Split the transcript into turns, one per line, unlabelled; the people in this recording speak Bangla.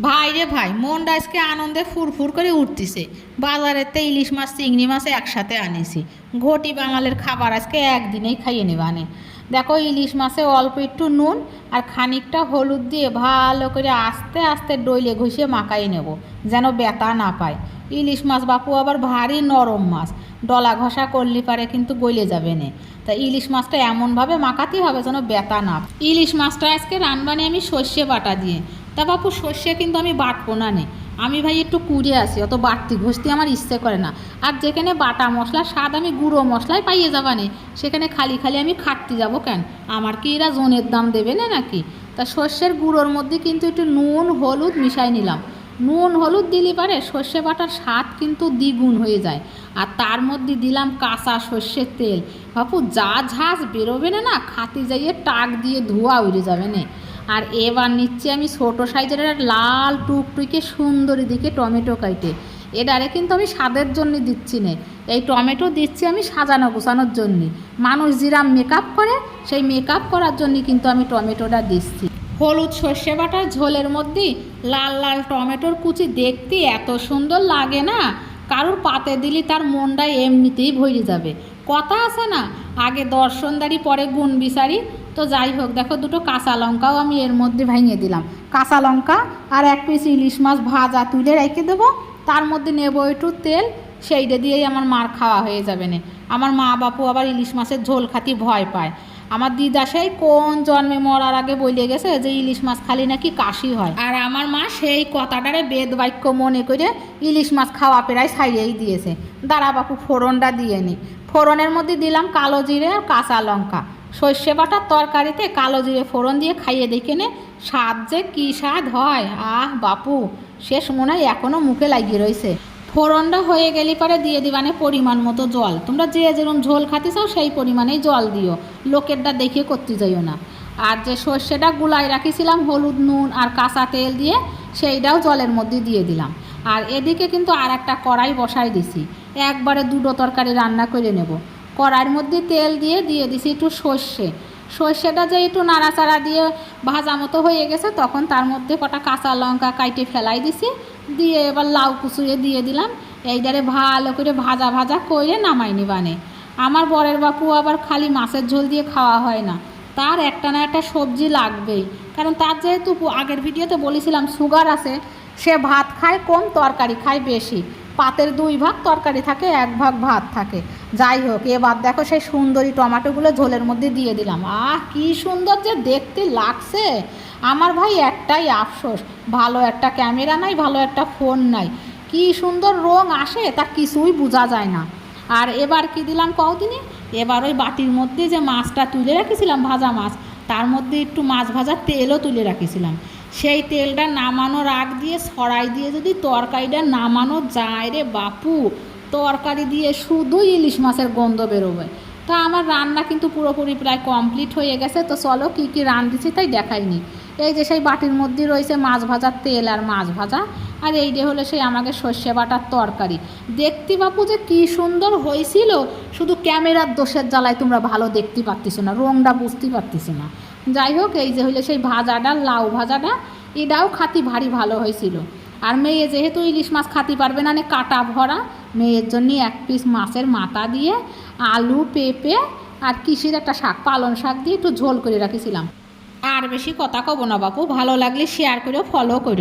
ভাই রে ভাই, মনটা আজকে আনন্দে ফুরফুর করে উঠতিছে। বাজারেতে ইলিশ মাছ চিংড়ি মাছ একসাথে আনিছি। ঘটি বাঙালের খাবার আজকে একদিনেই খাইয়ে নেবানে দেখো, ইলিশ মাছে অল্প একটু নুন আর খানিকটা হলুদ দিয়ে ভালো করে আস্তে আস্তে ডইলে ঘষিয়ে মাখাই নেব, যেন ব্যথা না পায়। ইলিশ মাছ বাপু আবার ভারী নরম মাছ। ডলা ঘষা করলে পারে কিন্তু গলে যাবে না। তা ইলিশ মাছটা এমনভাবে মাখাতে হবে যেন ব্যথা না ইলিশ মাছটা আজকে রানবানি আমি সর্ষে বাটা দিয়ে। তা বাপু, সর্ষে কিন্তু আমি বাটবো না নে। আমি ভাই একটু কুড়ে আসি অত বাড়তি ঘষতে আমার ইচ্ছে করে না। আর যেখানে বাটা মশলা, স্বাদ আমি গুঁড়ো মশলাই পাইয়ে যাবা যাবানে সেখানে খালি খালি আমি খাটতে যাব কেন? আমার কি এরা জনের দাম দেবে না নাকি? তা সর্ষের গুঁড়োর মধ্যে কিন্তু একটু নুন, হলুদ মিশাই নিলাম। নুন, হলুদ দিলে পারে সর্ষে বাটার স্বাদ কিন্তু দ্বিগুণ হয়ে যায়। আর তার মধ্যে দিলাম কাঁচা সর্ষের তেল। বাপু, যা ঝাঁজ বেরোবে না না খাতে যাইয়ে টাক দিয়ে ধোয়া উড়ে যাবে না। আর এবার নিচ্ছি আমি ছোটো সাইজের লাল টুকটুকে সুন্দরী দিকে টমেটো কাইটে। এটারে কিন্তু আমি স্বাদের জন্য দিচ্ছি না। এই টমেটো দিচ্ছি আমি সাজানো গোছানোর জন্যে। মানুষ যেরাম মেকআপ করে, সেই মেকআপ করার জন্য কিন্তু আমি টমেটোটা দিচ্ছি। হলুদ সর্ষে বাটার ঝোলের মধ্যে লাল লাল টমেটোর কুচি দেখতে এত সুন্দর লাগে না। কারোর পাতে দিলে তার মনটা এমনিতেই ভরে যাবে। কথা আছে না, আগে দর্শনদারি, পরে গুণ বিচারি তো যাই হোক, দেখো দুটো কাঁচা লঙ্কাও আমি এর মধ্যে ভেঙে দিলাম। কাঁচা লঙ্কা আর এক পিস ইলিশ মাছ ভাজা তুলে রেখে দেবো। তার মধ্যে নেব একটু তেল, সেইটা দিয়েই আমার মার খাওয়া হয়ে যাবে না। আমার মা বাপু আবার ইলিশ মাছের ঝোল খাতি ভয় পায়। আমার দিদা সেই কোন জন্মে মরার আগে বলে গেছে যে ইলিশ মাছ খালি নাকি কাশি হয়। আর আমার মা সেই কথাটারে বেদ বাক্য মনে করে ইলিশ মাছ খাওয়া প্রায় ছাইয়েই দিয়েছে। দাঁড়া বাপু ফোড়নটা দিয়ে নি। ফোড়নের মধ্যে দিলাম কালো জিরে আর কাঁচা লঙ্কা। সর্ষে বাটার তরকারিতে কালো জিরে ফোড়ন দিয়ে খাইয়ে দেখে নে, স্বাদ যে কী স্বাদ হয়। আহ, বাপু, শেষ মনে হয় এখনও মুখে লাগিয়ে রয়েছে ফোড়নটা হয়ে গেলে পরে দিয়ে দিবানে পরিমাণ মতো জল। তোমরা যে যেরকম ঝোল খাতে চাও সেই পরিমাণেই জল দিও। লোকেরটা দেখে করতে যাইও না। আর যে সর্ষেটা গুলাই রাখিছিলাম হলুদ, নুন আর কাঁচা তেল দিয়ে, সেইটাও জলের মধ্যে দিয়ে দিলাম। আর এদিকে কিন্তু আর একটা কড়াই বসাই দিছি। একবারে দুটো তরকারি রান্না করে নেব। কড়াইয়ের মধ্যে তেল দিয়ে দিয়ে দিছি একটু সর্ষে। সর্ষেটা যে একটু নাড়াচাড়া দিয়ে ভাজা মতো হয়ে গেছে, তখন তার মধ্যে কটা কাঁচা লঙ্কা কাইটে ফেলাই দিছি। দিয়ে এবার লাউ কুচুয়ে দিয়ে দিলাম। এইটারে ভালো করে ভাজা ভাজা করে নামাই নিবানে আমার বরের বাপু আবার খালি মাছের ঝোল দিয়ে খাওয়া হয় না। তার একটা না একটা সবজি লাগবেই। কারণ তার যেহেতু আগের ভিডিওতে বলেছিলাম সুগার আছে, সে ভাত খায় কম, তরকারি খায় বেশি। পাতের দুই ভাগ তরকারি থাকে, এক ভাগ ভাত থাকে। যাই হোক, এবার দেখো সেই সুন্দরী টমাটোগুলো ঝোলের মধ্যে দিয়ে দিলাম। আহ, কি সুন্দর যে দেখতে লাগছে। আমার ভাই একটাই আফসোস, ভালো একটা ক্যামেরা নাই, ভালো একটা ফোন নাই। কি সুন্দর রং আসে, তা কিছুই বোঝা যায় না। আর এবার কি দিলাম কদিনে এবার ওই বাটির মধ্যে যে মাছটা তুলে রেখেছিলাম, ভাজা মাছ, তার মধ্যে একটু মাছ ভাজার তেলও তুলে রাখিছিলাম। সেই তেলটা নামানোর আগ দিয়ে, সরাই দিয়ে যদি তরকারিটা নামানো যায় রে বাপু তরকারি দিয়ে শুধুই ইলিশ মাছের গন্ধ বেরোবে। তা আমার রান্না কিন্তু পুরোপুরি প্রায় কমপ্লিট হয়ে গেছে, তো চলো কী কী রাঁধছি তাই দেখাইনি। এই যে সেই বাটির মধ্যে রয়েছে মাছ ভাজার তেল আর মাছ ভাজা, আর এই যে হলো সেই আমাকে সর্ষে বাটার তরকারি। দেখতে বাপু যে কী সুন্দর হয়েছিল, শুধু ক্যামেরার দোষের জ্বালায় তোমরা ভালো দেখতে পারতেছো না, রংটা বুঝতে পারতেছো না। যাই হোক, এই যে হইল সেই ভাজাটা, লাউ ভাজাটা, এটাও খাতি ভারী ভালো হয়েছিল। আর মেয়ে যেহেতু ইলিশ মাছ খাতি পারবে না নে কাটা ভরা মেয়ের জন্য এক পিস মাছের মাথা দিয়ে আলু, পেঁপে আর কিসির একটা শাক পালন শাক দিয়ে একটু ঝোল করে রাখিছিলাম। আর বেশি কথা কব না বাপু, ভালো লাগলে শেয়ার করে ফলো করো